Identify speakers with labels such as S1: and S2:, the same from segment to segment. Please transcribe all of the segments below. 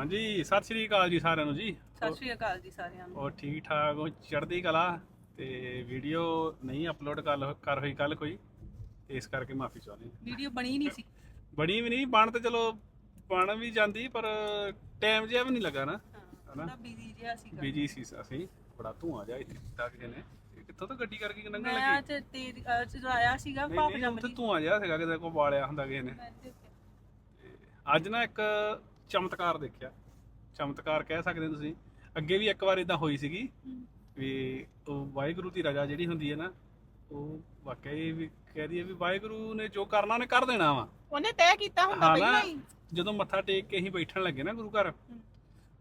S1: ਹਾਂਜੀ ਸਤਿ ਸ਼੍ਰੀ ਅਕਾਲ ਜੀ ਸਾਰਿਆਂ ਨੂੰ ਜੀ।
S2: ਸਤਿ ਸ਼੍ਰੀ ਅਕਾਲ ਜੀ ਸਾਰਿਆਂ ਨੂੰ।
S1: ਹੋਰ ਠੀਕ ਠਾਕ ਹੋ? ਚੜ੍ਹਦੀ ਕਲਾ ਤੇ ਵੀਡੀਓ ਨਹੀਂ ਅਪਲੋਡ ਕਰ ਕਰ ਹੋਈ ਕੱਲ ਕੋਈ ਤੇ ਇਸ ਕਰਕੇ ਮਾਫੀ ਚਾਹੁੰਦੇ ਹਾਂ।
S2: ਵੀਡੀਓ ਬਣੀ ਨਹੀਂ ਸੀ।
S1: ਬਣੀ ਵੀ ਨਹੀਂ ਬਣ ਤੇ ਚਲੋ ਬਣ ਵੀ ਜਾਂਦੀ ਪਰ ਟਾਈਮ ਜਿਹਾ ਵੀ ਨਹੀਂ ਲੱਗਾ ਨਾ ਹਨਾ?
S2: ਥੋੜਾ ਬਿਜ਼ੀ ਜਿਹਾ ਸੀਗਾ।
S1: ਬੀਜੀ ਸੀ ਅਸੀਂ ਬੜਾ ਧੂਆਂ ਜਿਹਾ ਇੱਥੇ ਕੀਤਾ ਕਿਸੇ ਨੇ। ਇਹ ਕਿੱਥੋਂ ਤੋਂ ਗੱਡੀ ਕਰਕੇ ਲੰਘਣ
S2: ਮੈਂ
S1: ਲੱਗੀ?
S2: ਤੇ ਤੇਜ਼ ਅਹ, ਚਲਾਇਆ ਸੀਗਾ
S1: ਨਹੀਂ
S2: ਭਾਪ
S1: ਨਹੀਂ ਉੱਥੇ ਧੂਆਂ ਜਿਹਾ ਸੀਗਾ ਕਿਤੇ ਕੋ ਬਾਲਿਆ ਹੁੰਦਾ ਕਿਸੇ ਨੇ। ਅੱਜ ਨਾ ਇੱਕ ਚਮਤਕਾਰ ਦੇਖਿਆ। ਚਮਤਕਾਰ ਕਹਿ ਸਕਦੇ ਹੋ ਤੁਸੀਂ। ਅੱਗੇ ਵੀ ਇੱਕ ਵਾਰ ਇਦਾਂ ਹੋਈ ਸੀਗੀ ਵੀ ਉਹ ਵਾਹਿਗੁਰੂ ਦੀ ਰਜਾ ਜਿਹੜੀ ਹੁੰਦੀ ਹੈ ਨਾ ਉਹ ਵਾਕਈ ਵੀ ਕਹਦੀ ਹੈ ਵੀ ਵਾਹਿਗੁਰੂ ਨੇ ਜੋ ਕਰਨਾ ਉਹਨੇ ਕਰ ਦੇਣਾ ਵਾ।
S2: ਉਹਨੇ ਤੈਅ ਕੀਤਾ ਹੁੰਦਾ
S1: ਹਾਂ
S2: ਪਹਿਲਾਂ ਹੀ।
S1: ਜਦੋਂ ਮੱਥਾ ਟੇਕ ਕੇ ਅਸੀਂ ਬੈਠਣ ਲੱਗੇ ਨਾ ਗੁਰੂ ਘਰ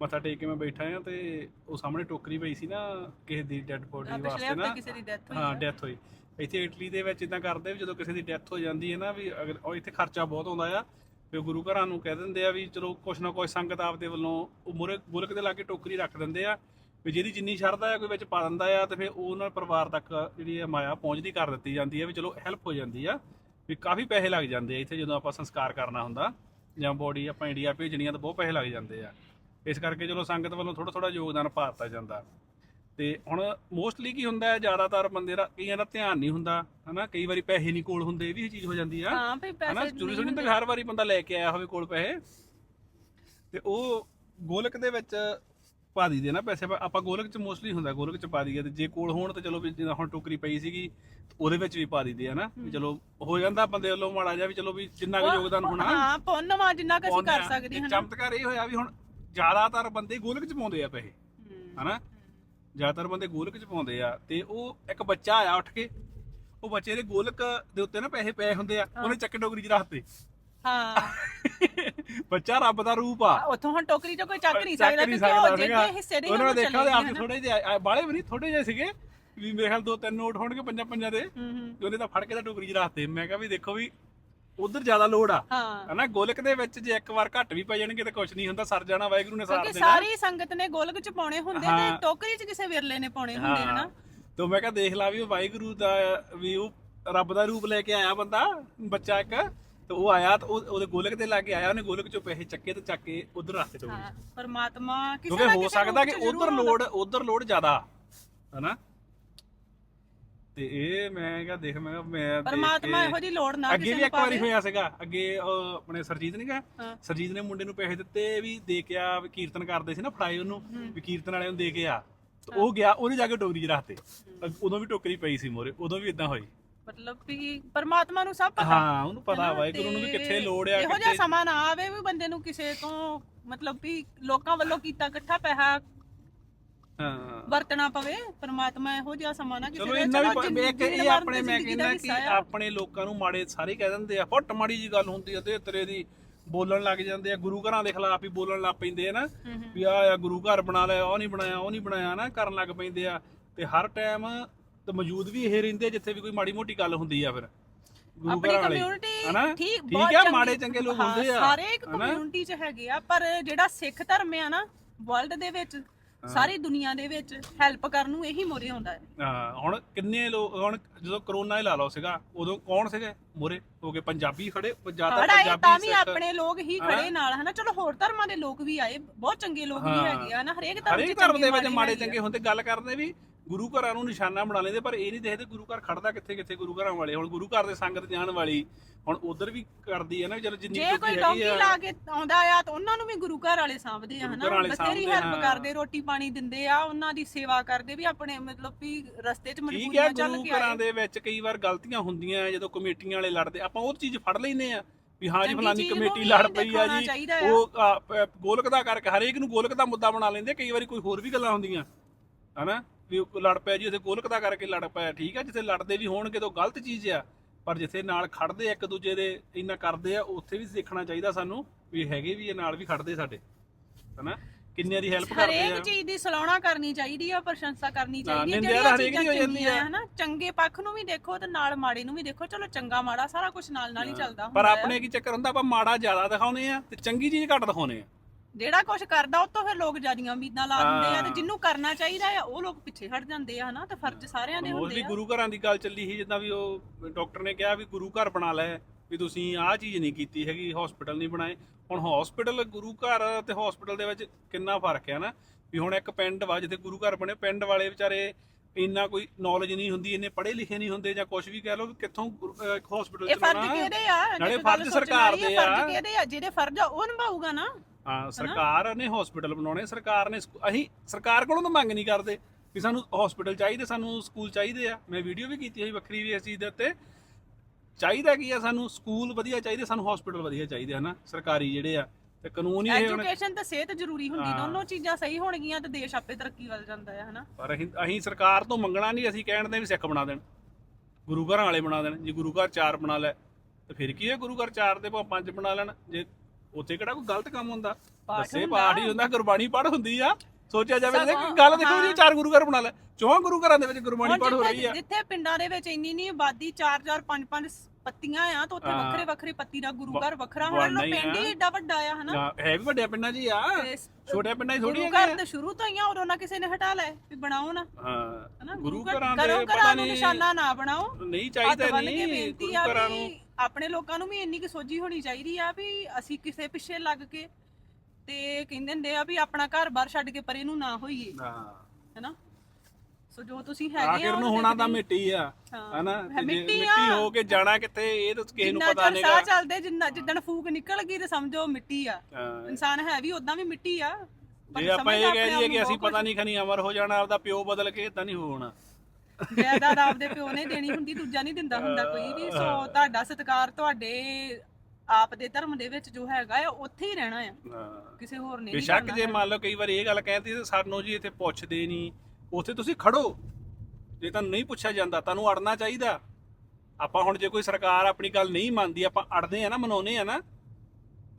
S1: ਮੱਥਾ ਟੇਕ ਕੇ ਮੈਂ ਬੈਠਾ ਆ ਤੇ ਉਹ ਸਾਹਮਣੇ ਟੋਕਰੀ ਪਈ ਸੀ ਨਾ ਕਿਸੇ ਦੀ ਡੈੱਡ ਬੋਡੀ ਵਾਸਤੇ ਨਾ।
S2: ਕਿਸੇ ਦੀ ਡੈਥ ਹੋਈ
S1: ਹਾਂ। ਡੈਥ ਹੋਈ। ਇੱਥੇ ਇਟਲੀ ਦੇ ਵਿੱਚ ਇਦਾਂ ਕਰਦੇ ਵੀ ਜਦੋਂ ਕਿਸੇ ਦੀ ਡੈਥ ਹੋ ਜਾਂਦੀ ਹੈ ਨਾ ਵੀ ਅਗਰ ਉਹ ਇੱਥੇ ਖਰਚਾ ਬਹੁਤ ਆਉਂਦਾ ਆ ਵੀ ਗੁਰੂ ਘਰਾਂ ਨੂੰ ਕਹਿ ਦਿੰਦੇ ਆ ਵੀ ਚਲੋ ਕੁਛ ਨਾ ਕੁਛ ਸੰਗਤ ਆਪਦੇ ਵੱਲੋਂ ਉਹ ਮੁਰੇ ਗੁਰਕ ਦੇ ਲਾ ਕੇ ਟੋਕਰੀ ਰੱਖ ਦਿੰਦੇ ਆ ਵੀ ਜਿਹਦੀ ਜਿੰਨੀ ਸ਼ਰਧਾ ਆ ਕੋਈ ਵਿੱਚ ਪਾ ਦਿੰਦਾ ਆ ਤੇ ਫਿਰ ਉਹ ਉਹਨਾਂ ਪਰਿਵਾਰ ਤੱਕ ਜਿਹੜੀ ਆ ਮਾਇਆ ਪਹੁੰਚਦੀ ਕਰ ਦਿੱਤੀ ਜਾਂਦੀ ਆ ਵੀ ਚਲੋ ਹੈਲਪ ਹੋ ਜਾਂਦੀ ਆ ਵੀ ਕਾਫੀ ਪੈਸੇ ਲੱਗ ਜਾਂਦੇ ਆ ਇੱਥੇ ਜਦੋਂ ਆਪਾਂ ਸੰਸਕਾਰ ਕਰਨਾ ਹੁੰਦਾ ਜਾਂ ਬੋਡੀ ਆਪਾਂ ਇੰਡੀਆ ਭੇਜਣੀਆਂ ਤਾਂ ਬਹੁਤ ਪੈਸੇ ਲੱਗ ਜਾਂਦੇ ਆ। ਇਸ ਕਰਕੇ ਚਲੋ ਸੰਗਤ ਵੱਲੋਂ ਥੋੜਾ ਥੋੜਾ ਯੋਗਦਾਨ ਪਾ ਦਿੱਤਾ ਜਾਂਦਾ। ਤੇ ਹੁਣ ਮੋਸਟਲੀ ਕੀ ਹੁੰਦਾ ਹੈ ਜ਼ਿਆਦਾਤਰ ਬੰਦੇ ਦਾ ਕਈਆਂ ਦਾ ਧਿਆਨ ਨਹੀਂ ਹੁੰਦਾ ਹਨਾ? ਕਈ ਵਾਰੀ ਪੈਸੇ ਨਹੀਂ ਕੋਲ ਹੁੰਦੇ ਇਹ ਵੀ ਚੀਜ਼ ਹੋ ਜਾਂਦੀ ਆ।
S2: ਹਾਂ ਭਈ
S1: ਹਨਾ? ਚੋਰੀ ਚੋਰੀ ਤਾਂ ਹਰ ਵਾਰੀ ਬੰਦਾ ਲੈ ਕੇ ਆਇਆ ਹੋਵੇ ਕੋਲ ਪੈਸੇ। ਤੇ ਉਹ ਗੋਲਕ ਦੇ ਵਿੱਚ ਪਾ ਦਈਦੇ ਨਾ ਪੈਸੇ। ਆਪਾਂ- ਗੋਲਕ ਚ ਮੋਸਟਲੀ ਹੁੰਦਾ ਗੋਲਕ ਚ ਪਾ ਦਈਏ ਤੇ ਜੇ ਕੋਲ ਹੋਣ ਤਾਂ ਚਲੋ ਵੀ ਜਿੱਦਾਂ ਹੁਣ ਟੋਕਰੀ ਪਈ ਸੀਗੀ ਉਹਦੇ ਵਿੱਚ ਵੀ ਪਾ ਦਈਦੇ ਆ ਨਾ। ਵੀ ਚਲੋ ਹੋ ਜਾਂਦਾ ਬੰਦੇ ਵੱਲੋਂ ਮਾੜਾ ਜਿਹਾ ਵੀ ਚਲੋ ਵੀ ਜਿੰਨਾ ਕੁ ਯੋਗਦਾਨ ਹੋਣਾ।
S2: ਹਾਂ ਪੁੰਨਵਾ ਜਿੰਨਾ ਕੁ ਅਸੀਂ ਕਰ। ਸਕਦੇ ਹਾਂ
S1: ਚਮਤਕਾਰ ਇਹ ਹੋਇਆ ਵੀ ਹੁਣ ਜ਼ਿਆਦਾਤਰ ਬੰਦੇ ਗੋਲਕ ਚ ਪਾਉਂਦੇ ਆ ਪੈਸੇ। ਹਨਾ? ਜ਼ਿਆਦਾਤਰ ਬੰਦੇ ਗੋਲਕ ਚ ਪਾਉਂਦੇ ਆ ਤੇ ਉਹ ਇੱਕ ਬੱਚਾ ਆਇਆ ਉੱਠ ਕੇ ਉਹ ਬੱਚੇ ਦੇ ਗੋਲਕ ਦੇ ਉੱਤੇ ਨਾ ਪੈਸੇ ਪਏ ਹੁੰਦੇ ਆ ਉਹਨੇ ਚੱਕ ਡੋਗਰੀ ਚ ਰੱਖਤੇ
S2: ਹਾਂ।
S1: ਬੱਚਾ ਰੱਬ ਦਾ ਰੂਪ ਆ।
S2: ਉੱਥੋਂ ਹੁਣ ਟੋਕਰੀ ਚੋਂ ਕੋਈ ਚੱਕ ਨਹੀਂ ਸਕਦਾ ਕਿਉਂਕਿ ਉਹ ਜਿਹੜੇ। ਹਿੱਸੇ ਦੇ
S1: ਉਹਨਾਂ ਨੇ ਦੇਖਿਆ ਤੇ
S2: ਚੱਲੇ
S1: ਆਪੇ ਥੋੜੇ ਜਿਹੇ ਬਾਲੇ ਵੀ ਨਹੀਂ ਥੋੜੇ ਜਿਹੇ ਸੀਗੇ ਵੀ ਮੇਰੇ ਖਿਆਲ ਦੋ ਤਿੰਨ ਨੋਟ ਹੋਣਗੇ ਪੰਜਾਂ ਪੰਜਾਂ ਦੇ ਉਹਨੇ ਤਾਂ ਫੜ ਕੇ ਤਾਂ ਟੋਕਰੀ ਚ ਰੱਖਤੇ ਮੈਂ ਕਿਹਾ ਵੀ ਦੇਖੋ ਵੀ ਉਧਰ ਜ਼ਿਆਦਾ ਲੋੜ ਆ
S2: ਹਾਂ
S1: ਹਨਾ ਗੋਲਕ ਦੇ ਵਿੱਚ ਜੇ ਇੱਕ ਵਾਰ ਘੱਟ ਵੀ ਪੈ ਜਾਣਗੇ ਤਾਂ ਕੁਝ ਨਹੀਂ ਹੁੰਦਾ ਸਰ ਜਾਣਾ ਵਾਹਿਗੁਰੂ ਨੇ ਸਾਰ
S2: ਕਿਉਂਕਿ
S1: ਦੇਣਾ
S2: ਸਾਰੀ ਸੰਗਤ ਨੇ ਗੋਲਕ ਚ ਪਾਉਣੇ ਹੁੰਦੇ ਤੇ
S1: ਹਾਂ।
S2: ਟੋਕਰੀ ਚ ਕਿਸੇ ਵਿਰਲੇ ਨੇ ਪਾਉਣੇ ਹੁੰਦੇ। ਹਨਾ
S1: ਤੇ ਮੈਂ ਕਿਹਾ ਦੇਖ ਲਾ ਵੀ ਉਹ ਵਾਹਿਗੁਰੂ ਦਾ ਵੀ ਉਹ ਰੱਬ ਦਾ ਰੂਪ ਲੈ ਕੇ ਆਇਆ ਬੰਦਾ ਬੱਚਾ ਇੱਕ ਤੇ ਉਹ ਆਇਆ ਤੇ ਉਹ- ਉਹਦੇ ਗੋਲਕ ਤੇ ਲਾ ਕੇ ਆਇਆ ਉਹਨੇ ਗੋਲਕ ਚੋਂ ਪੈਸੇ ਚੱਕੇ ਤੇ ਚੱਕ ਕੇ ਉਧਰ ਰੱਖਤੇ ਟੋਕਰੀ
S2: ਹਾਂ ਪਰਮਾਤਮਾ ਕਿਸੇ
S1: ਕਿਉਂਕਿ
S2: ਨਾ
S1: ਹੋ
S2: ਕਿਸੇ
S1: ਸਕਦਾ
S2: ਰੂਪ
S1: ਕਿ
S2: ਚ ਜ਼ਰੂਰ
S1: ਉਧਰ
S2: ਆਉਂਦਾ।
S1: ਲੋਡ ਉਧਰ ਲੋਡ ਜ਼ਿਆਦਾ ਹਨਾ ਤੇ ਇਹ ਮੈਂ ਕਿਹਾ ਦੇਖ ਮੈਂ ਕਿਹਾ ਮੈਂ ਦੇਖ
S2: ਪਰਮਾਤਮਾ
S1: ਕੇ-
S2: ਇਹੋ ਜੀ ਲੋੜ ਨਾ
S1: ਅੱਗੇ
S2: ਕਿਸੇ
S1: ਵੀ
S2: ਨੂੰ
S1: ਇੱਕ ਵਾਰੀ
S2: ਪਾਵੇ।
S1: ਹੋਇਆ ਸੀਗਾ ਅੱਗੇ ਉਹ ਆਪਣੇ ਸਰਜੀਤ ਨਹੀਂ ਗਾ
S2: ਹਾਂ।
S1: ਸਰਜੀਤ ਨੇ ਮੁੰਡੇ ਨੂੰ ਪੈਸੇ ਦਿੱਤੇ ਵੀ ਦੇ ਕੇ ਆ ਵੀ ਕੀਰਤਨ ਕਰਦੇ ਸੀ ਨਾ ਫੜਾਏ ਉਹਨੂੰ ਵੀ ਕੀਰਤਨ ਵਾਲਿਆਂ ਨੂੰ ਦੇ ਕੇ ਆ। ਤੇ ਉਹ ਗਿਆ ਉਹਨੇ ਜਾ ਕੇ ਟੋਕਰੀ 'ਚ ਰੱਖਤੇ। ਉਦੋਂ ਵੀ ਟੋਕਰੀ ਪਈ ਸੀ ਮੋਰੇ ਉਦੋਂ ਵੀ ਇਦਾਂ ਹੋਈ।
S2: ਮਤਲਬ ਵੀ ਪਰਮਾਤਮਾ ਨੂੰ ਸਭ ਪਤਾ।
S1: ਹਾਂ ਉਹਨੂੰ ਪਤਾ? ਵਾਹਿਗੁਰੂ ਨੂੰ ਵੀ ਕਿੱਥੇ ਲੋੜ ਆ
S2: ਇਹੋ ਜਿਹਾ
S1: ਕਿੱਥੇ
S2: ਸਮਾਂ ਨਾ ਆਵੇ ਵੀ ਬੰਦੇ ਨੂੰ ਕਿਸੇ ਤੋਂ ਮਤਲਬ ਵੀ ਲੋਕਾਂ ਵੱਲੋਂ ਕੀਤਾ ਇਕੱਠਾ ਪੈਸਾ
S1: ਹਾਂ
S2: ਵਰਤਣਾ ਪਵੇ ਪਰਮਾਤਮਾ ਇਹੋ ਜਿਹਾ ਸਮਾਂ ਨਾ ਕਿਸੇ
S1: ਚਲੋ ਇੰਨਾ ਵੀ ਇਹ ਆਪਣੇ ਮੈਂ ਕਹਿੰਦਾ ਕਿ। ਆਪਣੇ ਲੋਕਾਂ ਨੂੰ ਮਾੜੇ ਸਾਰੇ ਕਹਿ ਦਿੰਦੇ ਆ ਫੁੱਟ ਮਾੜੀ ਜੀ ਗੱਲ ਹੁੰਦੀ ਆ ਤੇ ਤੇਰੇ ਦੀ ਬੋਲਣ ਲੱਗ ਜਾਂਦੇ ਆ ਗੁਰੂ ਘਰਾਂ ਦੇ ਖਿਲਾਫ ਹੀ ਬੋਲਣ ਲੱਗ ਪੈਂਦੇ ਆ ਨਾ ਵੀ ਆ ਆ ਗੁਰੂ ਘਰ ਬਣਾ ਲਿਆ ਉਹ ਨਹੀਂ ਬਣਾਇਆ ਉਹ ਨਹੀਂ ਬਣਾਇਆ ਨਾ ਕਰਨ ਲੱਗ ਪੈਂਦੇ ਆ। ਤੇ ਹਰ ਟਾਈਮ ਤੇ ਮੌਜੂਦ ਵੀ ਇਹ ਰਹਿੰਦੇ ਜਿੱਥੇ ਵੀ ਕੋਈ ਮਾੜੀ ਮੋਟੀ ਗੱਲ ਹੁੰਦੀ ਆ ਫਿਰ। ਗੁਰੂ
S2: ਆਪਣੀ
S1: ਘਰਾਂ ਵਾਲੇ ਹਨਾ?
S2: ਠੀਕ
S1: ਠੀਕ ਆ ਮਾੜੇ ਚੰਗੇ ਲੋਕ ਹੁੰਦੇ ਆ
S2: ਸਾਰੇ ਇੱਕ? ਕਮਿਊਨਿਟੀ 'ਚ ਹੈਗੇ ਆ ਪਰ ਜਿਹੜਾ ਸਿੱਖ ਧਰਮ ਆ ਨਾ ਵਰਲਡ ਦੇ ਵਿੱਚ ਸਾਰੀ ਦੁਨੀਆ ਦੇ ਵਿੱਚ ਹੈਲਪ ਕਰਨ ਨੂੰ ਇਹੀ ਮੋਰੇ ਆਉਂਦਾ ਹੈ।
S1: ਹਾਂ ਹੁਣ ਕਿੰਨੇ ਲੋਕ ਹੁਣ ਜਦੋਂ ਕਰੋਨਾ ਹੀ ਲਾ ਲਓ ਸੀਗਾ ਉਦੋਂ ਕੌਣ ਸੀਗੇ? ਮੋਰੇ ਹੋ ਗਏ ਪੰਜਾਬੀ ਖੜੇ ਜ਼ਿਆਦਾ
S2: ਤਾਂ
S1: ਪੰਜਾਬੀ
S2: ਵੀ
S1: ਸਿੱਖ।
S2: ਆਪਣੇ ਲੋਕ ਹੀ ਖੜੇ ਨਾਲ ਹਨਾ? ਚਲੋ ਹੋਰ ਧਰਮਾਂ ਦੇ ਲੋਕ ਵੀ ਆਏ ਬਹੁਤ ਚੰਗੇ ਲੋਕ ਵੀ। ਹੈਗੇ ਆ ਨਾ ਹਰੇਕ ਧਰਮ
S1: ਹਰੇਕ
S2: 'ਚ
S1: ਧਰਮ ਦੇ
S2: ਚੰਗੇ
S1: ਵਿੱਚ ਮਾੜੇ
S2: ਹੈਗੇ ਆ।
S1: ਚੰਗੇ ਹੁੰਦੇ ਗੱਲ ਕਰਦੇ ਵੀ ਗੁਰੂ ਘਰਾਂ ਨੂੰ ਨਿਸ਼ਾਨਾ ਬਣਾ ਲੈਂਦੇ ਪਰ ਇਹ ਨਹੀਂ ਦੇਖਦੇ ਗੁਰੂ ਘਰ ਖੜਦਾ ਕਿੱਥੇ ਕਿੱਥੇ ਗੁਰੂ ਘਰਾਂ ਵਾਲੇ। ਹੁਣ ਗੁਰੂ ਘਰ ਦੇ ਸੰਗਤ ਜਾਣ ਵਾਲੀ ਹੁਣ ਉਧਰ ਵੀ ਕਰਦੀ ਹੈ ਨਾ ਚਲੋ ਜਿੰਨੀ
S2: ਜੇ ਕੋਈ ਡੌਂਕੀ ਲਾ ਕੇ ਆਉਂਦਾ ਆ ਤਾਂ ਉਹਨਾਂ ਨੂੰ ਵੀ ਗੁਰੂ ਘਰ ਵਾਲੇ ਸਾਂਭਦੇ ਆ ਹਨਾ? ਬਥੇਰੀ ਹੈਲਪ। ਕਰਦੇ ਰੋਟੀ ਪਾਣੀ ਦਿੰਦੇ ਆ ਉਹਨਾਂ ਦੀ ਸੇਵਾ ਕਰਦੇ ਵੀ ਆਪਣੇ ਮਤਲਬ ਵੀ ਰਸਤੇ 'ਚ ਮਜਬੂਰੀਆਂ ਚੱਲ
S1: ਗੁਰੂ
S2: ਕੇ
S1: ਘਰਾਂ ਦੇ ਵਿੱਚ ਕਈ ਵਾਰ ਗਲਤੀਆਂ ਹੁੰਦੀਆਂ ਜਦੋਂ ਕਮੇਟੀਆਂ ਵਾਲੇ ਲੜਦੇ। ਆਪਾਂ ਉਹ ਚੀਜ਼ ਫੜ ਲੈਨੇ ਆ ਵੀ ਹਾਂ ਜੀ ਫਲਾਨੀ ਕਮੇਟੀ ਲੜ ਪਈ ਆ ਜੀ। ਉਹ ਗੋਲਕ ਦਾ ਕਰਕੇ ਹਰੇਕ ਨੂੰ ਗੋਲਕ ਦਾ ਮੁੱਦਾ ਬਣਾ ਲੈਂਦੇ ਕਈ ਵਾਰੀ ਕੋਈ ਹੋਰ ਵੀ ਗੱਲਾਂ ਹੁੰਦੀਆਂ। ਹਨਾ? ਵੀ ਉਹ ਲੜ ਪਿਆ ਜੀ ਉੱਥੇ ਗੋਲਕ ਦਾ ਕਰਕੇ ਲੜ ਪਿਆ ਠੀਕ ਹੈ ਜਿੱਥੇ ਲੜਦੇ ਵੀ ਹੋਣਗੇ ਤਾਂ ਗਲਤ ਚੀਜ਼ ਆ ਪਰ ਜਿੱਥੇ ਨਾਲ ਖੜਦੇ ਆ ਇੱਕ ਦੂਜੇ ਦੇ ਇੰਨਾ ਕਰਦੇ ਆ ਉੱਥੇ ਵੀ ਦੇਖਣਾ ਚਾਹੀਦਾ ਸਾਨੂੰ ਵੀ ਹੈਗੇ ਵੀ ਇਹ ਨਾਲ ਵੀ ਖੜਦੇ ਸਾਡੇ ਹਨਾ ਕਿੰਨਿਆਂ ਦੀ ਹੈਲਪ ਕਰਦੇ ਆ
S2: ਹਰੇਕ ਚੀਜ਼ ਦੀ ਸਲਾਹਣਾ ਕਰਨੀ ਚਾਹੀਦੀ ਆ ਪ੍ਰਸ਼ੰਸਾ ਕਰਨੀ ਚਾਹੀਦੀ
S1: ਤਾਂ
S2: ਜਿਹੜੀਆਂ ਚੀਜ਼ਾਂ ਚੰਗੀਆਂ
S1: ਆ।
S2: ਹਨਾ ਚੰਗੇ ਪੱਖ ਨੂੰ ਵੀ ਦੇਖੋ ਤੇ ਨਾਲ ਮਾੜੇ ਨੂੰ ਵੀ ਦੇਖੋ ਚਲੋ ਚੰਗਾ ਮਾੜਾ ਸਾਰਾ ਕੁਝ ਨਾਲ ਨਾਲ ਹੀ ਚੱਲਦਾ
S1: ਪਰ
S2: ਹੁੰਦਾ ਆ।
S1: ਆਪਣੇ ਕੀ ਚੱਕਰ ਹੁੰਦਾ ਆਪਾਂ ਮਾੜਾ ਜ਼ਿਆਦਾ ਦਿਖਾਉਨੇ ਆ ਤੇ ਚੰਗੀ ਚੀਜ਼ ਘੱਟ ਦਿਖਾਉਨੇ ਆ
S2: ਜਿਹੜਾ ਕੁਝ ਕਰਦਾ ਉਹ ਤੋਂ ਫਿਰ ਲੋਕ ਜਿਆਦੀਆਂ ਉਮੀਦਾਂ ਲਾ ਦਿੰਦੇ ਆ ਤੇ। ਜਿੰਨੂੰ ਕਰਨਾ ਚਾਹੀਦਾ ਆ ਉਹ ਲੋਕ ਪਿੱਛੇ ਹਟ ਜਾਂਦੇ ਆ ਹਨਾ ਤੇ ਫਰਜ਼ ਸਾਰਿਆਂ ਦੇ ਹੁੰਦੇ
S1: ਵੀ
S2: ਆ।
S1: ਗੁਰੂ ਘਰਾਂ ਦੀ ਗੱਲ ਚੱਲੀ ਸੀ ਜਿੱਦਾਂ ਵੀ ਉਹ ਡਾਕਟਰ ਨੇ ਕਿਹਾ ਵੀ ਗੁਰੂ ਘਰ ਬਣਾ ਲੈ ਵੀ ਤੁਸੀਂ ਆਹ ਚੀਜ਼ ਨਹੀਂ ਕੀਤੀ ਹੈਗੀ ਹਸਪੀਟਲ ਨਹੀਂ ਬਣਾਏ। ਹੁਣ ਹਸਪੀਟਲ ਗੁਰੂ ਘਰ ਤੇ ਹਸਪੀਟਲ ਦੇ ਵਿੱਚ ਕਿੰਨਾ ਫ਼ਰਕ ਹੈ ਨਾ? ਵੀ ਹੁਣ ਇੱਕ ਪਿੰਡ ਵਾ ਜਿੱਥੇ ਗੁਰੂ ਘਰ ਬਣੇ ਪਿੰਡ ਵਾਲੇ ਵਿਚਾਰੇ ਇੰਨਾ ਕੋਈ ਨੌਲੇਜ ਨਹੀਂ ਹੁੰਦੀ ਇੰਨੇ ਪੜ੍ਹੇ ਲਿਖੇ ਨਹੀਂ ਹੁੰਦੇ ਜਾਂ ਕੁਝ ਵੀ ਕਹਿ ਵੀ ਕਿੱਥੋਂ ਹਸਪੀਟਲ
S2: ਇਹ ਫਰਜ਼
S1: ਚਲਾਉਣਾ
S2: ਕਿਹਦੇ ਆ?
S1: ਨਾਲੇ ਫਰਜ਼ ਸਰਕਾਰ ਦੇ ਆ।
S2: ਫਰਜ਼ ਕਿਹਦੇ ਆ? ਜਿਹਦੇ ਫਰਜ਼ ਆ ਉਹ ਨਿਭਾਊਗਾ ਨਾ।
S1: ਹਾਂ ਸਰਕਾਰ ਨੇ ਹਸਪੀਟਲ ਬਣਾਉਣੇ ਸਰਕਾਰ ਨੇ ਸਕੂ- ਅਸੀਂ ਸਰਕਾਰ ਕੋਲੋਂ ਤਾਂ ਮੰਗ ਨਹੀਂ ਕਰਦੇ ਵੀ ਸਾਨੂੰ ਹਸਪੀਟਲ ਚਾਹੀਦੇ ਸਾਨੂੰ ਸਕੂਲ ਚਾਹੀਦੇ ਆ। ਮੈਂ ਵੀਡੀਓ ਵੀ ਕੀਤੀ ਸੀ ਵੱਖਰੀ ਵੀ ਇਸ ਚੀਜ਼ ਦੇ ਉੱਤੇ। ਚਾਹੀਦਾ ਕੀ ਆ ਸਾਨੂੰ ਸਕੂਲ ਵਧੀਆ ਚਾਹੀਦੇ ਸਾਨੂੰ ਹਸਪੀਟਲ ਵਧੀਆ ਚਾਹੀਦੇ ਹਨਾ? ਸਰਕਾਰੀ ਜਿਹੜੇ ਆ ਤੇ ਕਾਨੂੰਨ ਹੀ ਇਹ ਹੁਣ।
S2: ਐਜੂਕੇਸ਼ਨ ਤੇ ਸਿਹਤ ਜ਼ਰੂਰੀ ਹੁੰਦੀ
S1: ਹਾਂ।
S2: ਦੋਨੋਂ ਚੀਜ਼ਾਂ ਸਹੀ ਹੋਣਗੀਆਂ ਤੇ ਦੇਸ਼ ਆਪੇ ਤਰੱਕੀ ਵੱਲ ਜਾਂਦਾ ਹੈ ਹਨਾ?
S1: ਪਰ ਅਸੀਂ ਅਸੀਂ ਸਰਕਾਰ ਤੋਂ ਮੰਗਣਾ ਨਹੀਂ ਅਸੀਂ ਕਹਿਣ ਦੇ ਵੀ ਸਿੱਖ ਬਣਾ ਦੇਣ। ਗੁਰੂ ਘਰਾਂ ਵਾਲੇ ਬਣਾ ਦੇਣ ਜੇ ਗੁਰੂ ਘਰ ਚਾਰ ਬਣਾ ਲੈ ਤੇ ਫਿਰ ਕੀ ਹੈ ਗੁਰੂ ਘਰ ਚਾਰ ਦੇ ਭਾਵੇਂ ਪੰਜ ਬਣਾ ਲੈਣ। ਜੇ ਉੱਥੇ ਕਿਹੜਾ ਕੋਈ ਗਲਤ ਕੰਮ ਹੁੰਦਾ
S2: ਪਾਠ
S1: ਦੱਸੇ
S2: ਹੁੰਦਾ।
S1: ਪਾਠ ਹੀ ਹੁੰਦਾ ਗੁਰਬਾਣੀ ਪੜ੍ਹ ਹੁੰਦੀ ਆ ਸੋਚਿਆ ਜਾਵੇ
S2: ਸਗੋਂ,
S1: ਗੱਲ ਦੇਖੋ ਜੀ
S2: ਹਾਂ।
S1: ਚਾਰ ਗੁਰੂ ਘਰ ਬਣਾ ਲੈ ਚੌਹਾਂ ਗੁਰੂ ਘਰਾਂ ਦੇ ਵਿੱਚ ਗੁਰਬਾਣੀ
S2: ਹੁਣ
S1: ਪੜ੍ਹ ਹੋ ਰਹੀ ਆ
S2: ਜਿੱਥੇ ਪਿੰਡਾਂ ਦੇ ਵਿੱਚ ਇੰਨੀ ਨਹੀਂ ਆਬਾਦੀ 4 4 5 5 ਪੱਤੀਆਂ ਆ ਤਾਂ ਉੱਥੇ
S1: ਹਾਂ।
S2: ਵੱਖਰੇ ਵੱਖਰੇ ਪੱਤੀ ਦਾ ਗੁਰੂ ਘਰ ਵੱਖਰਾ ਹੋਣਾ
S1: ਬਣਨਾ ਹੀ
S2: ਪਿੰਡ ਹੀ
S1: ਆ।
S2: ਏਡਾ ਵੱਡਾ ਆ ਹਨਾ?
S1: ਹੈ ਵੀ ਵੱਡਿਆਂ ਪਿੰਡਾਂ 'ਚ ਹੀ ਆ।
S2: ਤੇ
S1: ਛੋਟੇ ਪਿੰਡਾਂ 'ਚ ਥੋੜੀ
S2: ਗੁਰੂ ਘਰ ਤੇ ਸ਼ੁਰੂ ਤੋਂ ਹੀ ਆ ਉਦੋਂ ਨਾ ਕਿਸੇ ਨੇ ਹਟਾ ਲਏ ਵੀ ਬਣਾਓ ਨਾ।
S1: ਹਾਂ
S2: ਹਨਾ?
S1: ਗੁਰੂ
S2: ਘਰ-
S1: ਦੇ ਪਤਾ
S2: ਨੂੰ
S1: ਨਹੀਂ
S2: ਨਿਸ਼ਾਨਾ ਨਾ ਬਣਾਓ।
S1: ਨਹੀਂ
S2: ਹੱਥ
S1: ਚਾਹੀਦਾ
S2: ਕੇ
S1: ਨਹੀਂ
S2: ਬੇਨਤੀ
S1: ਗੁਰੂ
S2: ਆ
S1: ਘਰਾਂ ਨੂੰ।
S2: ਵੀ ਆਪਣੇ ਲੋਕਾਂ ਨੂੰ ਵੀ ਇੰਨੀ ਕੁ ਸੋਝੀ ਹੋਣੀ ਚਾਹੀਦੀ ਆ ਵੀ ਅਸੀਂ ਕਿਸੇ ਪਿੱਛੇ ਲੱਗ ਕੇ ਤੇ ਕਹਿੰਦੇ ਹੁੰਦੇ ਆ ਵੀ ਆਪਣਾ ਘਰ ਬਾਹਰ ਛੱਡ ਕੇ ਪਰੇ ਨੂੰ ਨਾ ਹੋਈਏ।
S1: ਹਾਂ।
S2: ਹੈਨਾ? ਸੋ ਜੋ ਤੁਸੀਂ ਹੈਗੇ
S1: ਆਖਿਰ ਨੂੰ ਹੋਣਾ ਤਾਂ ਮਿੱਟੀ ਆ। ਹਨਾ?
S2: ਮਿੱਟੀ ਆ।
S1: ਹੋ ਕੇ ਜਾਣਾ ਕਿੱਥੇ ਇਹ ਤਾਂ ਕਿਸੇ ਨੂੰ ਪਤਾ ਨਹੀਂਗਾ।
S2: ਸਾਹ ਚੱਲਦੇ ਜਿੰਨਾ ਜਿੱਦਣ ਫੂਕ ਨਿਕਲ ਗਈ ਤੇ ਸਮਝੋ ਮਿੱਟੀ ਆ। ਇਨਸਾਨ ਹੈ ਵੀ ਉਦਾਂ ਵੀ ਮਿੱਟੀ ਆ।
S1: ਜੇ ਆਪਾਂ ਇਹ ਕਹਿ ਦਈਏ ਕਿ ਅਸੀਂ ਪਤਾ ਨਹੀਂ ਖਣੀ ਅਮਰ ਹੋ ਜਾਣਾ ਆਪਦਾ ਪਿਓ ਬਦਲ ਕੇ ਤਾਂ ਨਹੀਂ ਹੋਣਾ।
S2: ਜਾਇਦਾਦ ਆਪਦੇ ਪਿਓ ਨੇ ਦੇਣੀ ਹੁੰਦੀ ਦੂਜਾ ਨਹੀਂ ਦਿੰਦਾ ਹੁੰਦਾ ਕੋਈ ਵੀ। ਸੋ ਤੁਹਾਡਾ ਸਤਿਕਾਰ ਤੁਹਾਡੇ ਆਪ ਦੇ ਧਰਮ ਦੇ ਵਿੱਚ ਜੋ ਹੈਗਾ ਆ ਉੱਥੇ ਹੀ ਰਹਿਣਾ ਆ। ਕਿਸੇ ਹੋਰ ਨਹੀਂ
S1: ਬੇਸ਼ੱਕ ਜੇ। ਮੰਨ ਲਓ ਕਈ ਵਾਰ ਇਹ ਗੱਲ ਕਹਿੰਦੀ ਸਾਨੂੰ ਜੀ ਇੱਥੇ ਪੁੱਛਦੇ ਨਹੀਂ। ਉੱਥੇ ਤੁਸੀਂ ਖੜੋ। ਜੇ ਤੁਹਾਨੂੰ ਨਹੀਂ ਪੁੱਛਿਆ ਜਾਂਦਾ, ਤੁਹਾਨੂੰ ਅੜਨਾ ਚਾਹੀਦਾ। ਆਪਾਂ ਹੁਣ ਜੇ ਕੋਈ ਸਰਕਾਰ ਆਪਣੀ ਗੱਲ ਨਹੀਂ ਮੰਨਦੀ, ਆਪਾਂ ਅੜਦੇ ਆ ਨਾ ਮਨਾਉਨੇ ਆ ਨਾ।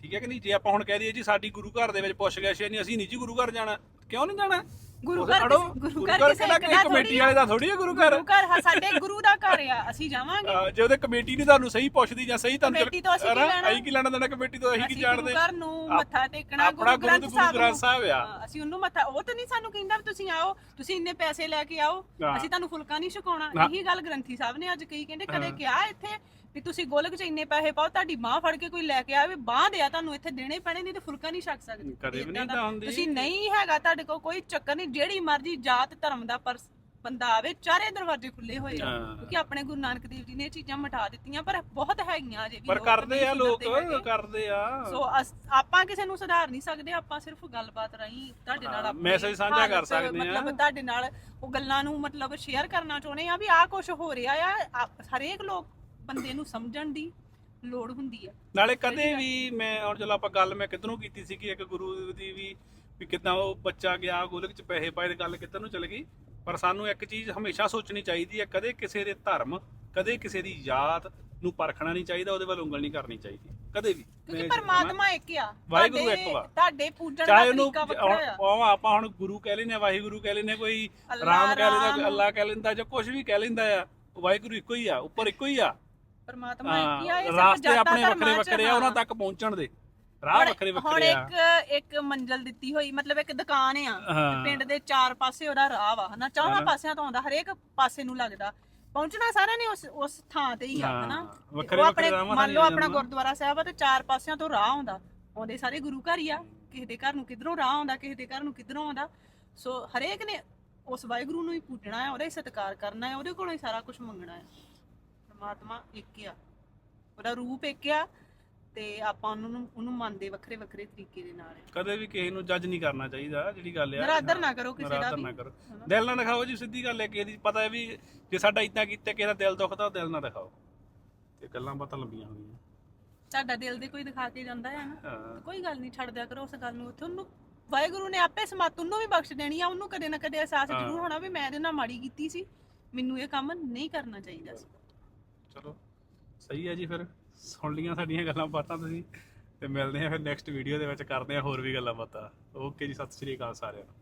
S1: ਠੀਕ ਹੈ ਕਿ ਨਹੀਂ? ਜੇ ਆਪਾਂ ਹੁਣ ਕਹਿ ਦਈਏ ਜੀ, ਸਾਡੀ ਗੁਰੂ ਘਰ ਦੇ ਵਿੱਚ ਪੁੱਛ ਗਿਆ ਸ਼ੇ ਨਹੀਂ ਅਸੀਂ ਨਹੀਂ ਜੀ ਗੁਰੂ ਘਰ ਜਾਣਾ। ਕਿਉਂ ਨਹੀਂ ਜਾਣਾ?
S2: ਗੁਰੂ ਘਰ। ਕਿਸੇ- ਗੁਰੂ ਘਰ ਕਿਸੇ
S1: ਕਿਹੜਾ
S2: ਦਾ
S1: ਕਮੇਟੀ ਵਾਲੇ ਦਾ ਥੋੜੀ ਹੈ ਗੁਰੂ ਘਰ
S2: ਗੁਰੂ ਘਰ ਹਾਂ ਸਾਡੇ ਗੁਰੂ ਦਾ ਘਰ ਆ ਅਸੀਂ ਜਾਵਾਂਗੇ
S1: ਅਹ ਜੇ ਉਹਦੇ ਕਮੇਟੀ ਨਹੀਂ ਤੁਹਾਨੂੰ ਸਹੀ ਪੁੱਛਦੀ ਜਾਂ ਸਹੀ ਤੁਹਾਨੂੰ
S2: ਕਮੇਟੀ ਤੋਂ ਅਸੀਂ ਕੀ? ਲੈਣਾ?
S1: ਅਸੀਂ ਕੀ ਲੈਣਾ ਦੇਣਾ ਕਮੇਟੀ ਤੋਂ ਅਸੀਂ ਕੀ
S2: ਅਸੀਂ
S1: ਜਾਣਦੇ
S2: ਗੁਰੂ ਘਰ ਨੂੰ
S1: ਆਪ-
S2: ਮੱਥਾ ਟੇਕਣਾ
S1: ਆਪਣਾ
S2: ਗੁਰੂ
S1: ਗੁਰੂ
S2: ਗ੍ਰੰਥ
S1: ਗੁਰੂ ਗ੍ਰੰਥ
S2: ਨੂੰ
S1: ਸਾਹਿਬ ਆ
S2: ਹਾਂ, ਅਸੀਂ ਉਹਨੂੰ ਮੱਥਾ ਉਹ ਤਾਂ ਨਹੀਂ ਸਾਨੂੰ ਕਹਿੰਦਾ ਵੀ ਤੁਸੀਂ ਆਓ ਤੁਸੀਂ ਇੰਨੇ ਪੈਸੇ ਲੈ ਕੇ ਆਓ
S1: ਹਾਂ।
S2: ਅਸੀਂ ਤੁਹਾਨੂੰ ਫੁਲਕਾ ਨਹੀਂ ਛਕਾਉਣਾ
S1: ਹਾਂ।
S2: ਇਹੀ ਗੱਲ ਗ੍ਰੰਥੀ ਸਾਹਿਬ ਨੇ ਅੱਜ ਕਹੀ ਕਹਿੰਦੇ ਕਦੇ
S1: ਹਾਂ।
S2: ਕਿਹਾ ਇੱਥੇ ਵੀ ਤੁਸੀਂ ਗੋਲਕ ਚ ਇੰਨੇ ਪੈਸੇ ਪਾਓ ਤੁਹਾਡੀ ਬਾਹ ਫੜ ਕੇ ਕੋਈ ਲੈ ਕੇ ਆਵੇ ਬਾਹ ਦੇ ਆ ਤੁਹਾਨੂੰ ਇੱਥੇ ਦੇਣੇ ਪੈਣੇ ਨਹੀਂ ਤੇ ਫੁਲਕਾ ਨਹੀਂ ਛਕ ਸਕਦੇ
S1: ਕਦੇ ਵੀ
S2: ਏਦਾਂ
S1: ਨਹੀਂ
S2: ਦਾ-
S1: ਤਾਂ ਹੁੰਦੀ।
S2: ਤੁਸੀਂ ਨਹੀਂ ਹੈਗਾ ਤੁਹਾਡੇ ਕੋਲ ਕੋਈ ਚੱਕਰ ਨਹੀਂ ਜਿਹੜੀ ਮਰਜ਼ੀ ਜਾਤ ਧਰਮ ਦਾ ਪਰਸ ਬੰਦਾ ਆਵੇ ਚਾਰੇ ਦਰਵਾਜ਼ੇ ਖੁੱਲੇ ਹੋਏ ਆ। ਕਿਉਂਕਿ ਆਪਣੇ ਗੁਰੂ ਨਾਨਕ ਦੇਵ ਜੀ ਨੇ ਇਹ ਚੀਜ਼ਾਂ ਮਿਟਾ ਦਿੱਤੀਆਂ ਪਰ ਬਹੁਤ ਹੈਗੀਆਂ ਅਜੇ ਵੀ
S1: ਪਰ ਕਰਦੇ ਆ ਲੋਕ। ਕਰਦੇ ਆ
S2: ਸੋ ਆਪਾਂ ਕਿਸੇ ਨੂੰ ਸੁਧਾਰ ਨਹੀਂ ਸਕਦੇ ਆਪਾਂ ਸਿਰਫ ਗੱਲਬਾਤ ਰਾਹੀਂ ਤੁਹਾਡੇ ਨਾਲ ਆਪਣੀ
S1: message ਸਾਂਝਾ ਕਰ ਸਕਦੇ ਹਾਂ।
S2: ਮਤਲਬ ਤੁਹਾਡੇ ਨਾਲ ਉਹ ਗੱਲਾਂ ਨੂੰ ਮਤਲਬ ਸ਼ੇਅਰ ਕਰਨਾ ਚਾਹੁੰਦੇ ਆ ਵੀ ਆਹ ਕੁਝ ਹੋ ਰਿਹਾ ਆ ਆ- ਹਰੇਕ ਲੋਕ ਬੰਦੇ ਨੂੰ ਸਮਝਣ ਦੀ ਲੋੜ ਹੁੰਦੀ ਆ
S1: ਨਾਲੇ ਕਦੇ ਵੀ ਮੈਂ ਹੁਣ ਚਲੋ ਆਪਾਂ ਗੱਲ ਮੈਂ ਕਿੱਧਰੋਂ ਕੀਤੀ ਸੀ ਕਿ ਇੱਕ ਗੁਰੂ ਦੀ ਵੀ ਵੀ ਕਿਦਾਂ ਉਹ ਬੱਚਾ ਗਿਆ ਗੋਲਕ ਚ ਪੈਸੇ ਪਾਏ ਤੇ ਗੱਲ ਕਿੱਧਰ ਨੂੰ ਚਲ ਗਈ? ਪਰ ਸਾਨੂੰ ਇੱਕ ਚੀਜ਼ ਹਮੇਸ਼ਾ ਸੋਚਣੀ ਚਾਹੀਦੀ ਹੈ ਕਦੇ ਕਿਸੇ ਦੇ ਧਰਮ ਕਦੇ ਕਿਸੇ ਦੀ ਜਾਤ ਨੂੰ ਪਰਖਣਾ ਨਹੀਂ ਚਾਹੀਦਾ ਉਹਦੇ ਵੱਲ ਉਂਗਲ ਨਹੀਂ ਕਰਨੀ ਚਾਹੀਦੀ ਕਦੇ ਵੀ।
S2: ਕਿਉਂਕਿ ਪਰਮਾਤਮਾ ਇੱਕ ਆ।
S1: ਵਾਹਿਗੁਰੂ ਇੱਕ ਵਾ।
S2: ਤੁਹਾਡੇ ਪੂਜਣ ਦਾ ਤਰੀਕਾ ਵੱਖਰਾ ਆ।
S1: ਆਪਾਂ ਹੁਣ ਗੁਰੂ ਕਹਿ ਲੈਨੇ ਵਾਹਿਗੁਰੂ ਕਹਿ ਲੈਨੇ ਕੋਈ ਰਾਮ ਕਹਿ ਲੈਂਦਾ। ਅੱਲਾ ਕਹਿ ਲੈਂਦਾ ਜਾਂ ਕੁਝ ਵੀ ਕਹਿ ਲੈਂਦਾ ਆ ਵਾਹਿਗੁਰੂ ਇੱਕੋ ਹੀ ਆ ਉੱਪਰ ਇੱਕੋ ਹੀ ਆ।
S2: ਪਰਮਾਤਮਾ ਇੱਕ ਹੀ ਆ ਇਹ
S1: ਹਾਂ
S2: ਸਿਰਫ
S1: ਰਾਸਤੇ
S2: ਜਾਤਾਂ
S1: ਆਪਣੇ ਵੱਖਰੇ
S2: ਧਰਮਾਂ 'ਚ
S1: ਵੱਖਰੇ ਆ ਉਹਨਾਂ
S2: ਹਾਂ।
S1: ਤੱਕ ਪਹੁੰਚਣ ਦੇ ਰਾਹ
S2: ਹੁਣ-
S1: ਵੱਖਰੇ
S2: ਹੁਣ
S1: ਵੱਖਰੇ ਆ
S2: ਇੱਕ ਇੱਕ ਮੰਜ਼ਲ ਦਿੱਤੀ ਹੋਈ ਮਤਲਬ ਇੱਕ ਦੁਕਾਨ ਆ
S1: ਹਾਂ।
S2: ਪਿੰਡ ਦੇ ਚਾਰ ਪਾਸੇ ਉਹਦਾ ਰਾਹ ਵਾ ਹਨਾ ਚੌਹਾਂ। ਪਾਸਿਆਂ ਤੋਂ ਆਉਂਦਾ ਹਰੇਕ ਪਾਸੇ ਨੂੰ ਲੱਗਦਾ ਪਹੁੰਚਣਾ ਸਾਰਿਆਂ ਨੇ ਉਸ ਉਸ ਥਾਂ ਤੇ ਹੀ ਆ
S1: ਹਾਂ,
S2: ਹਨਾ ਤੇ
S1: ਵੱਖਰੇ
S2: ਉਹ
S1: ਵੱਖਰੇ
S2: ਆਪਣੇ
S1: ਰਾਹਾਂ
S2: ਮੰਨ ਲਓ। ਆਪਣਾ ਗੁਰਦੁਆਰਾ ਸਾਹਿਬ ਆ ਤੇ ਚਾਰ ਪਾਸਿਆਂ ਤੋਂ ਰਾਹ ਆਉਂਦਾ ਆਉਂਦੇ ਸਾਰੇ ਗੁਰੂ ਘਰ ਹੀ ਆ ਕਿਸੇ ਦੇ ਘਰ ਨੂੰ ਕਿਧਰੋਂ ਰਾਹ ਆਉਂਦਾ ਕਿਸੇ ਦੇ ਘਰ ਨੂੰ ਕਿਧਰੋਂ ਆਉਂਦਾ ਸੋ ਹਰੇਕ ਨੇ ਉਸ ਵਾਹਿਗੁਰੂ ਨੂੰ ਹੀ ਪੂਜਣਾ ਹੈ ਉਹਦਾ ਹੀ ਸਤਿਕਾਰ ਕਰਨਾ ਹੈ ਉਹਦੇ ਕੋਲੋਂ ਹੀ ਸਾਰਾ ਕੁਝ ਮੰਗਣਾ ਹੈ ਪਰਮਾਤਮਾ ਇੱਕ ਆ ਉਹਦਾ ਰੂਪ ਇੱਕ ਆ ਤੇ ਆਪਾਂ ਉਹਨੂੰ ਉਹਨੂੰ ਮੰਨਦੇ ਵੱਖਰੇ ਵੱਖਰੇ ਤਰੀਕੇ ਦੇ ਨਾਲ। ਹੈ
S1: ਕਦੇ ਵੀ ਕਿਸੇ ਨੂੰ ਜੱਜ ਨਹੀਂ ਕਰਨਾ ਚਾਹੀਦਾ ਜਿਹੜੀ ਗੱਲ ਆ।
S2: ਨਰਾਦਰ ਨਾ ਕਰੋ ਕਿਸੇ ਦਾ
S1: ਨਰਾਦਰ
S2: ਵੀ
S1: ਨਾ ਕਰੋ। ਦਿਲ ਨਾ ਦਿਖਾਓ ਜੀ ਸਿੱਧੀ ਗੱਲ ਹੈ ਕਿ ਇਹਦੀ ਪਤਾ ਹੈ ਵੀ ਜੇ ਸਾਡਾ ਇਦਾਂ ਕੀਤਾ ਕਿਸੇ ਦਾ ਦਿਲ ਦੁਖਦਾ ਉਹ ਦਿਲ ਨਾ ਦਿਖਾਓ। ਤੇ ਗੱਲਾਂ ਬਾਤਾਂ ਲੰਬੀਆਂ ਹੋਈਆਂ
S2: ਤੁਹਾਡਾ ਦਿਲ ਦੇ ਕੋਈ ਦਿਖਾ ਕੇ ਜਾਂਦਾ ਹੈ ਨਾ।
S1: ਹਾਂ।
S2: ਕੋਈ ਗੱਲ ਨਹੀਂ ਛੱਡ ਦਿਆ ਕਰੋ ਉਸ ਗੱਲ ਨੂੰ। ਉੱਥੇ ਉਹਨੂੰ ਵਾਹਿਗੁਰੂ ਨੇ ਆਪੇ ਸਮਤ ਉਹਨੂੰ ਵੀ ਬਖਸ਼ ਦੇਣੀ ਆ ਉਹਨੂੰ ਕਦੇ ਨਾ ਕਦੇ ਅਹਿਸਾਸ
S1: ਹਾਂ।
S2: ਜ਼ਰੂਰ ਹੋਣਾ ਵੀ ਮੈਂ ਇਹਦੇ ਨਾਲ ਮਾੜੀ ਕੀਤੀ ਸੀ। ਮੈਨੂੰ ਇਹ ਕੰਮ ਨਹੀਂ ਕਰਨਾ ਚਾਹੀਦਾ ਸੀ।
S1: ਚਲੋ, ਸਹੀ ਹੈ ਜੀ ਫਿਰ। ਸੁਣ ਲੀਆਂ ਸਾਡੀਆਂ ਗੱਲਾਂ ਬਾਤਾਂ ਤੁਸੀਂ ਤੇ ਮਿਲਦੇ ਆ ਫਿਰ ਨੈਕਸਟ ਵੀਡੀਓ ਦੇ ਵਿੱਚ, ਕਰਦੇ ਆ ਹੋਰ ਵੀ ਗੱਲਾਂ ਬਾਤਾਂ। ਓਕੇ ਜੀ, ਸਤਿ ਸ਼੍ਰੀ ਅਕਾਲ ਸਾਰਿਆਂ ਨੂੰ।